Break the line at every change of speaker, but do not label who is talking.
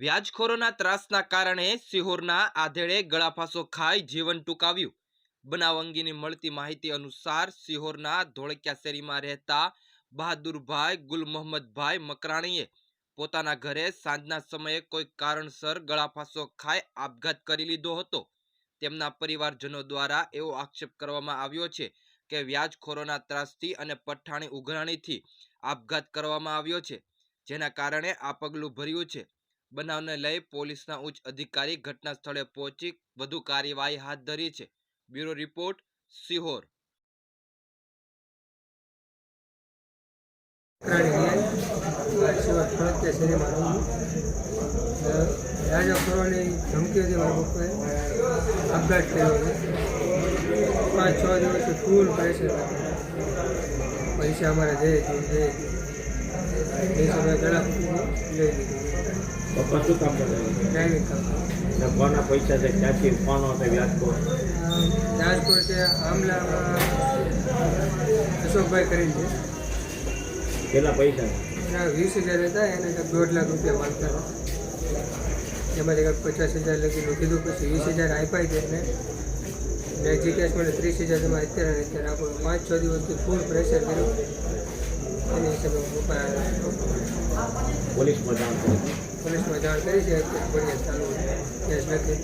વ્યાજખોરોના ત્રાસના કારણે સિહોરના આધેડે ગળાફાંસો ખાઈ જીવન ટૂંકાવ્યું. બનાવ અંગેની મળતી માહિતી અનુસાર સિહોરના ધોળકિયા શેરીમાં રહેતા બહાદુરભાઈ ગુલ મોહમ્મદભાઈ મકરાણીએ પોતાના ઘરે સાંજના સમયે કોઈ કારણસર ગળાફાંસો ખાઈ આપઘાત કરી લીધો હતો. તેમના પરિવારજનો દ્વારા એવો આક્ષેપ કરવામાં આવ્યો છે કે વ્યાજખોરોના ત્રાસથી અને પઠાણી ઉઘરાણીથી આપઘાત કરવામાં આવ્યો છે, જેના કારણે આ પગલું ભર્યું છે. બનાવને લઈ પોલીસના ઉચ્ચ અધિકારી ઘટના સ્થળે પહોંચી વધુ કાર્યવાહી હાથ ધરી છે. Bureau report, Sihor.
રાજા કરવાની ધમકી ધમકીઓથી મારા પપ્પાએ આપઘાત થયો પાંચ છ દિવસથી ફૂલ પૈસા પૈસા અમારે જઈએ છે.
પપ્પા શું કામ કરે?
ડ્રાઇવિંગ કામ
ને કોના પૈસા છે ક્યાંથી કોનો હતો વ્યાજખોર
રાજકોટ. છે આમલામાં અશોકભાઈ કરીને છે.
કેટલા પૈસા
વીસ હજાર હતા એને દોઢ લાખ રૂપિયા માંગતા હતા પચાસ હજાર લગીનું કીધું પછી વીસ હજાર આપ્યા છે એને. ને હજી કેસ મને ત્રીસ હજાર તમે અત્યારે અત્યારે આપો પાંચ છ દિવસથી ફૂલ પ્રેશર કર્યું.
પોલીસમાં જાણ કરી
પોલીસમાં જાણ કરી છે ફરિયાદ ચાલુ કેસ લખી